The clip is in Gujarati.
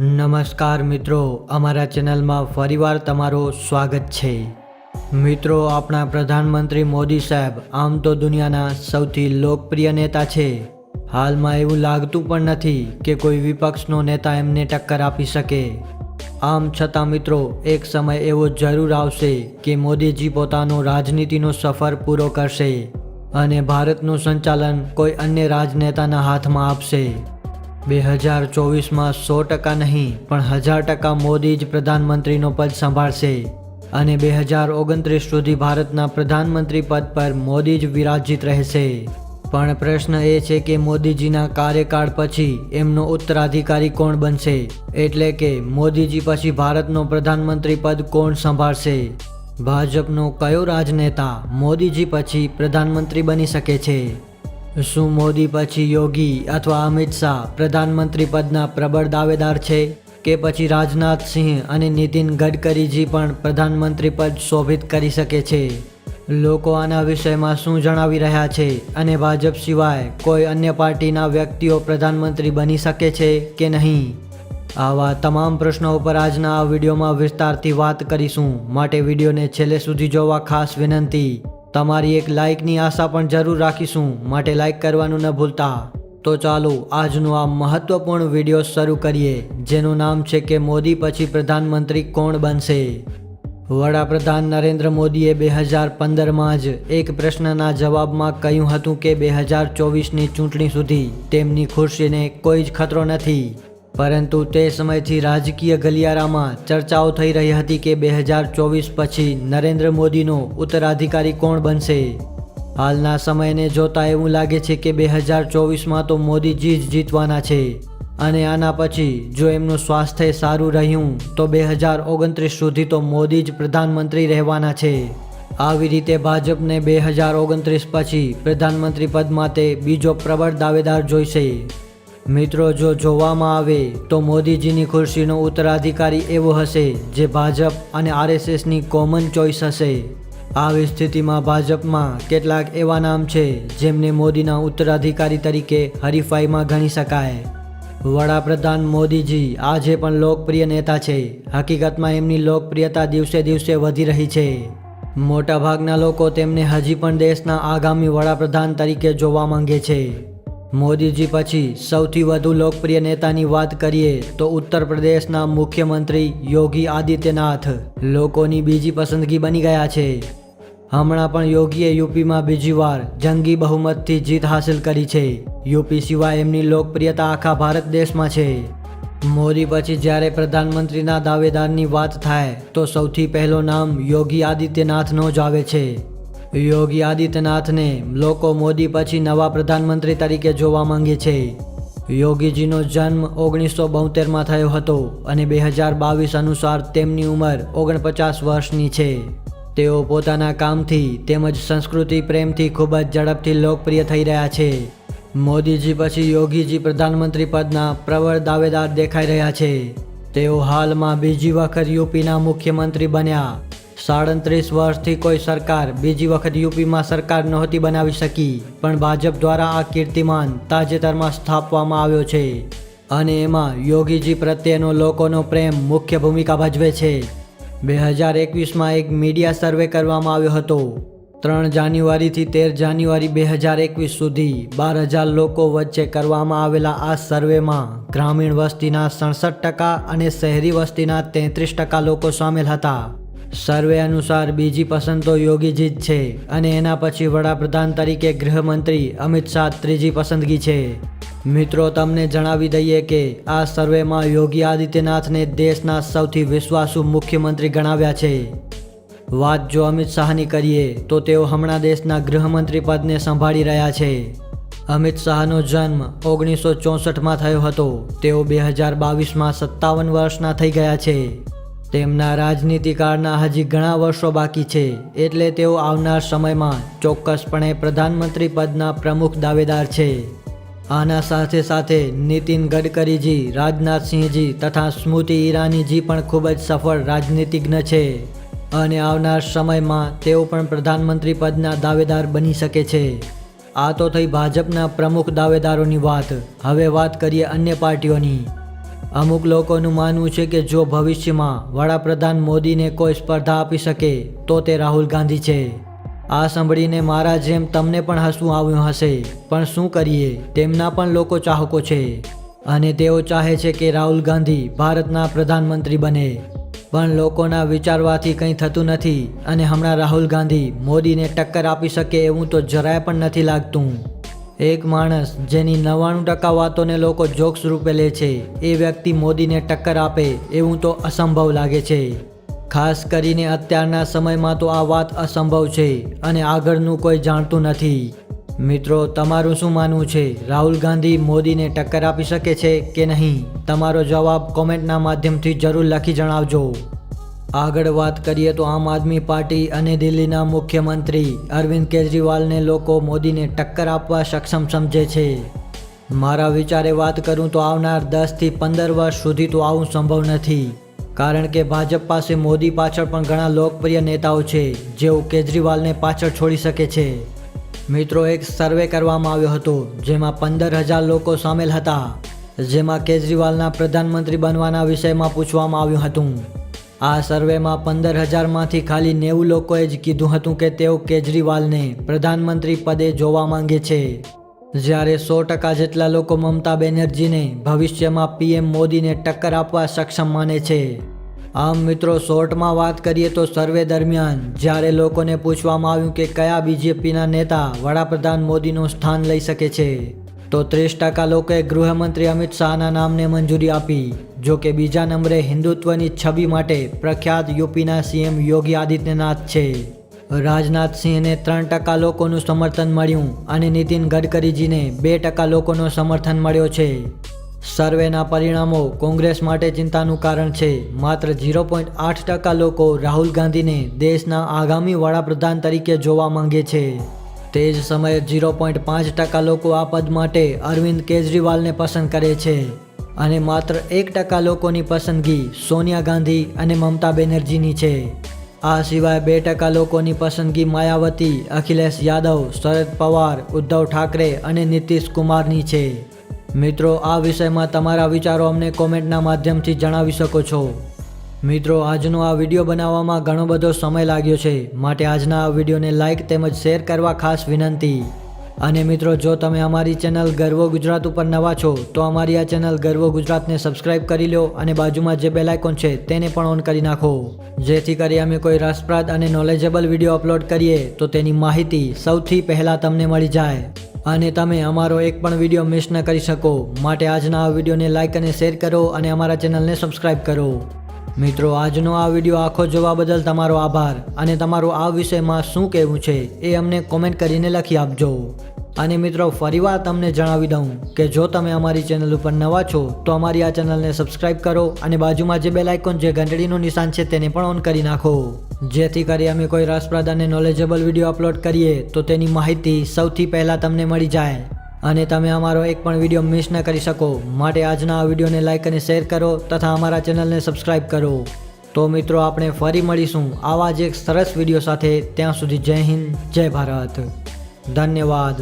નમસ્કાર મિત્રો, અમારા ચેનલમાં ફરીવાર તમારું સ્વાગત છે. મિત્રો, આપણા પ્રધાનમંત્રી મોદી સાહેબ આમ તો દુનિયાના સૌથી લોકપ્રિય નેતા છે. હાલમાં એવું લાગતું પણ નથી કે કોઈ વિપક્ષનો નેતા એમને ટક્કર આપી શકે. આમ છતાં મિત્રો, એક સમય એવો જરૂર આવશે કે મોદીજી પોતાનો રાજનીતિનો સફર પૂરો કરશે અને ભારતનું સંચાલન કોઈ અન્ય રાજનેતાના હાથમાં આપશે. બે હજાર ચોવીસમાં સો ટકા નહીં, પણ હજાર ટકા મોદી જ પ્રધાનમંત્રીનો પદ સંભાળશે. અને બે હજાર ઓગણત્રીસ સુધી ભારતના પ્રધાનમંત્રી પદ પર મોદી જ વિરાજિત રહેશે. પણ પ્રશ્ન એ છે કે મોદીજીના કાર્યકાળ પછી એમનો ઉત્તરાધિકારી કોણ બનશે? એટલે કે મોદીજી પછી ભારતનો પ્રધાનમંત્રી પદ કોણ સંભાળશે? ભાજપનો કયો રાજનેતા મોદીજી પછી પ્રધાનમંત્રી બની શકે છે? શું મોદી પછી યોગી અથવા અમિત શાહ પ્રધાનમંત્રી પદના પ્રબળ દાવેદાર છે? કે પછી રાજનાથ સિંહ અને નીતિન ગડકરીજી પણ પ્રધાનમંત્રી પદ શોભિત કરી શકે છે? લોકો આના વિષયમાં શું જણાવી રહ્યા છે? અને ભાજપ સિવાય કોઈ અન્ય પાર્ટીના વ્યક્તિઓ પ્રધાનમંત્રી બની શકે છે કે નહીં? આવા તમામ પ્રશ્નો ઉપર આજના આ વિડીયોમાં વિસ્તારથી વાત કરીશું. માટે વિડીયોને છેલ્લે સુધી જોવા ખાસ વિનંતી. તમારી એક લાઇકની આશા પણ જરૂર રાખીશું. માટે લાઇક કરવાનું ન ભૂલતા. તો ચાલો આજનો આ મહત્વપૂર્ણ વીડિયો શરૂ કરીએ, જેનું નામ છે કે મોદી પછી પ્રધાનમંત્રી કોણ બનશે? વડાપ્રધાન નરેન્દ્ર મોદીએ બે હજાર પંદરમાં જ એક પ્રશ્નના જવાબમાં કહ્યું હતું કે બે હજાર ચોવીસની ચૂંટણી સુધી તેમની ખુરશીને કોઈ જ ખતરો નથી. પરંતુ તે સમયથી રાજકીય ગલિયારામાં ચર્ચાઓ થઈ રહી હતી કે બે હજાર ચોવીસ પછી નરેન્દ્ર મોદીનો ઉત્તરાધિકારી કોણ બનશે? હાલના સમયને જોતા એવું લાગે છે કે બે હજાર ચોવીસમાં તો મોદીજી જ જીતવાના છે. અને આના પછી જો એમનું સ્વાસ્થ્ય સારું રહ્યું, તો બે હજાર ઓગણત્રીસ સુધી તો મોદી જ પ્રધાનમંત્રી રહેવાના છે. આવી રીતે ભાજપને બે હજાર ઓગણત્રીસ પછી પ્રધાનમંત્રી પદ માટે બીજો પ્રબળ દાવેદાર જોઈશે. મિત્રો, જો જોવામાં આવે તો મોદીજીની ખુરશીનો ઉત્તરાધિકારી એવો હશે જે ભાજપ અને આરએસએસની કોમન ચોઇસ હશે. આવી સ્થિતિમાં ભાજપમાં કેટલાક એવા નામ છે જેમને મોદીના ઉત્તરાધિકારી તરીકે હરીફાઈમાં ગણી શકાય. વડાપ્રધાન મોદીજી આજે પણ લોકપ્રિય નેતા છે. હકીકતમાં એમની લોકપ્રિયતા દિવસે દિવસે વધી રહી છે. મોટાભાગના લોકો તેમને હજી પણ દેશના આગામી વડાપ્રધાન તરીકે જોવા માંગે છે. મોદીજી પછી સૌથી વધુ લોકપ્રિય નેતાની વાત કરીએ તો ઉત્તર પ્રદેશના મુખ્યમંત્રી યોગી આદિત્યનાથ લોકોની બીજી પસંદગી બની ગયા છે. હમણાં પણ યોગીએ યુપીમાં બીજી વાર જંગી બહુમતથી જીત હાંસલ કરી છે. યુપી સિવાય એમની લોકપ્રિયતા આખા ભારત દેશમાં છે. મોદી પછી જ્યારે પ્રધાનમંત્રીના દાવેદારની વાત થાય તો સૌથી પહેલો નામ યોગી આદિત્યનાથનો જ આવે છે. યોગી આદિત્યનાથને લોકો મોદી પછી નવા પ્રધાનમંત્રી તરીકે જોવા માંગે છે. યોગીજીનો જન્મ ઓગણીસો બોતેરમાં થયો હતો અને બે હજાર બાવીસ અનુસાર તેમની ઉંમર ઓગણપચાસ વર્ષની છે. તેઓ પોતાના કામથી તેમજ સંસ્કૃતિ પ્રેમથી ખૂબ જ ઝડપથી લોકપ્રિય થઈ રહ્યા છે. મોદીજી પછી યોગીજી પ્રધાનમંત્રી પદના પ્રબળ દાવેદાર દેખાઈ રહ્યા છે. તેઓ હાલમાં બીજી વખત યુપીના મુખ્યમંત્રી બન્યા. સાડત્રીસ વર્ષથી કોઈ સરકાર, બીજી વખત યુપીમાં સરકાર નહોતી બનાવી શકી. પણ ભાજપ દ્વારા આ કીર્તિમાન તાજેતરમાં સ્થાપવામાં આવ્યો છે. અને એમાં યોગીજી પ્રત્યેનો લોકોનો પ્રેમ મુખ્ય ભૂમિકા ભજવે છે. બે હજાર એકવીસમાં એક મીડિયા સર્વે કરવામાં આવ્યો હતો. ત્રણ જાન્યુઆરીથી તેર જાન્યુઆરી બે હજાર એકવીસ સુધી બાર હજાર લોકો વચ્ચે કરવામાં આવેલા આ સર્વેમાં ગ્રામીણ વસ્તીના સડસઠ ટકા અને શહેરી વસ્તીના તેત્રીસ ટકા લોકો સામેલ હતા. સર્વે અનુસાર બીજી પસંદ તો યોગીજી જ છે અને એના પછી વડાપ્રધાન તરીકે ગૃહમંત્રી અમિત શાહ ત્રીજી પસંદગી છે. મિત્રો, તમને જણાવી દઈએ કે આ સર્વેમાં યોગી આદિત્યનાથને દેશના સૌથી વિશ્વાસુ મુખ્યમંત્રી ગણાવ્યા છે. વાત જો અમિત શાહની કરીએ, તો તેઓ હમણાં દેશના ગૃહમંત્રી પદને સંભાળી રહ્યા છે. અમિત શાહનો જન્મ ઓગણીસો ચોસઠમાં થયો હતો. તેઓ બે હજાર બાવીસમાં સત્તાવન વર્ષના થઈ ગયા છે. તેમના રાજનીતિકાળના હજી ઘણા વર્ષો બાકી છે, એટલે તેઓ આવનાર સમયમાં ચોક્કસપણે પ્રધાનમંત્રી પદના પ્રમુખ દાવેદાર છે. આના સાથે સાથે નીતિન ગડકરીજી, રાજનાથસિંહજી તથા સ્મૃતિ ઈરાનીજી પણ ખૂબ જ સફળ રાજનીતિજ્ઞ છે અને આવનાર સમયમાં તેઓ પણ પ્રધાનમંત્રી પદના દાવેદાર બની શકે છે. આ તો થઈ ભાજપના પ્રમુખ દાવેદારોની વાત. હવે વાત કરીએ અન્ય પાર્ટીઓની. અમુક લોકોનું માનવું છે કે જો ભવિષ્યમાં વડાપ્રધાન મોદીને કોઈ સ્પર્ધા આપી શકે, તો તે રાહુલ ગાંધી છે. આ સાંભળીને મારા જેમ તમને પણ હસવું આવ્યું હશે. પણ શું કરીએ? તેમના પણ લોકો ચાહકો છે. અને તેઓ ચાહે છે કે રાહુલ ગાંધી ભારતના પ્રધાનમંત્રી બને. પણ લોકોના વિચારવાથી કંઈ થતું નથી અને હમણાં રાહુલ ગાંધી મોદીને ટક્કર આપી શકે એવું તો જરાય પણ નથી લાગતું. એક માણસ જેની નવ્વાણું ટકા વાતોને લોકો જોક્સ રૂપે લે છે, એ વ્યક્તિ મોદીને ટક્કર આપે એવું તો અસંભવ લાગે છે. ખાસ કરીને અત્યારના સમયમાં તો આ વાત અસંભવ છે અને આગળનું કોઈ જાણતું નથી. મિત્રો, તમારું શું માનવું છે? રાહુલ ગાંધી મોદીને ટક્કર આપી શકે છે કે નહીં? તમારો જવાબ કોમેન્ટના માધ્યમથી જરૂર લખી જણાવજો. આગળ વાત કરીએ તો આમ આદમી પાર્ટી અને દિલ્હીના મુખ્યમંત્રી અરવિંદ કેજરીવાલને લોકો મોદીને ટક્કર આપવા સક્ષમ સમજે છે. મારા વિચારે વાત કરું તો આવનાર દસથી પંદર વર્ષ સુધી તો આવું સંભવ નથી. કારણ કે ભાજપ પાસે મોદી પાછળ પણ ઘણા લોકપ્રિય નેતાઓ છે, જેઓ કેજરીવાલને પાછળ છોડી શકે છે. મિત્રો, એક સર્વે કરવામાં આવ્યો હતો, જેમાં પંદર હજાર લોકો સામેલ હતા, જેમાં કેજરીવાલના પ્રધાનમંત્રી બનવાના વિષયમાં પૂછવામાં આવ્યું હતું. આ સર્વેમાં પંદર હજારમાંથી ખાલી નેવું લોકોએ જ કીધું હતું કે તેઓ કેજરીવાલને પ્રધાનમંત્રી પદે જોવા માંગે છે. જ્યારે સો ટકા જેટલા લોકો મમતા બેનર્જીને ભવિષ્યમાં પીએમ મોદીને ટક્કર આપવા સક્ષમ માને છે. આમ મિત્રો, શોર્ટમાં વાત કરીએ તો સર્વે દરમિયાન જ્યારે લોકોને પૂછવામાં આવ્યું કે કયા બીજેપીના નેતા વડાપ્રધાન મોદીનું સ્થાન લઈ શકે છે તો ત્રીસ ટકા લોકોએ ગૃહમંત્રી અમિત શાહના નામને મંજૂરી આપી. જો કે બીજા નંબરે હિન્દુત્વની છબી માટે પ્રખ્યાત યુપીના સીએમ યોગી આદિત્યનાથ છે. રાજનાથસિંહને ત્રણ ટકા લોકોનું સમર્થન મળ્યું અને નીતિન ગડકરીજીને બે ટકા લોકોનું સમર્થન મળ્યો છે. સર્વેના પરિણામો કોંગ્રેસ માટે ચિંતાનું કારણ છે. માત્ર ઝીરો પોઈન્ટ આઠ ટકા લોકો રાહુલ ગાંધીને દેશના આગામી વડાપ્રધાન તરીકે જોવા માંગે છે. તે જ સમયે ઝીરો પોઈન્ટ પાંચ ટકા લોકો આ પદ માટે અરવિંદ કેજરીવાલને પસંદ કરે છે અને માત્ર એક ટકા લોકોની પસંદગી સોનિયા ગાંધી અને મમતા બેનર્જીની છે. આ સિવાય બે ટકા લોકોની પસંદગી માયાવતી, અખિલેશ યાદવ, શરદ પવાર, ઉદ્ધવ ઠાકરે અને નીતિશ કુમારની છે. મિત્રો, આ વિષયમાં તમારા વિચારો અમને કોમેન્ટના માધ્યમથી જણાવી શકો છો. મિત્રો, આજનો આ વીડિયો બનાવવામાં ઘણો બધો સમય લાગ્યો છે. માટે આજના આ વિડીયોને લાઇક તેમજ શેર કરવા ખાસ વિનંતી. અને મિત્રો, જો તમે અમારી ચેનલ ગર્વ ગુજરાત ઉપર નવા છો, તો અમારી આ ચેનલ ગર્વ ગુજરાતને સબસ્ક્રાઇબ કરી લો અને બાજુમાં જે બેલ આઇકોન છે, તેને પણ ઓન કરી નાખો. જેથી કરી અમે કોઈ રસપ્રદ અને નોલેજેબલ વીડિયો અપલોડ કરીએ, તો તેની માહિતી સૌથી પહેલાં તમને મળી જાય. અને તમે અમારો એક પણ વીડિયો મિસ ન કરી શકો. માટે આજના આ વિડીયોને લાઇક અને શેર કરો અને અમારા ચેનલને સબસ્ક્રાઇબ કરો. મિત્રો, આજનો આ વીડિયો આખો જોવા બદલ તમારો આભાર અને તમારું આ વિષયમાં શું કહેવું છે એ અમને કોમેન્ટ કરીને લખી આપજો. અને મિત્રો, ફરીવાર તમને જણાવી દઉં કે જો તમે અમારી ચેનલ ઉપર નવા છો, તો અમારી આ ચેનલને સબસ્ક્રાઇબ કરો અને બાજુમાં જે બેલ આઇકોન જે ઘંટડીનું નિશાન છે તેને પણ ઓન કરી નાખો. જેથી કરી અમે કોઈ રસપ્રદ અને નોલેજેબલ વીડિયો અપલોડ કરીએ તો તેની માહિતી સૌથી પહેલાં તમને મળી જાય. અને તમે અમારો એક પણ વીડિયો મિસ ન કરી શકો. માટે આજના આ વિડીયોને લાઇક અને શેર કરો તથા અમારા ચેનલને સબસ્ક્રાઇબ કરો. તો મિત્રો, આપણે ફરી મળીશું આવા જ એક સરસ વીડિયો સાથે. ત્યાં સુધી જય હિન્દ, જય ભારત. ધન્યવાદ.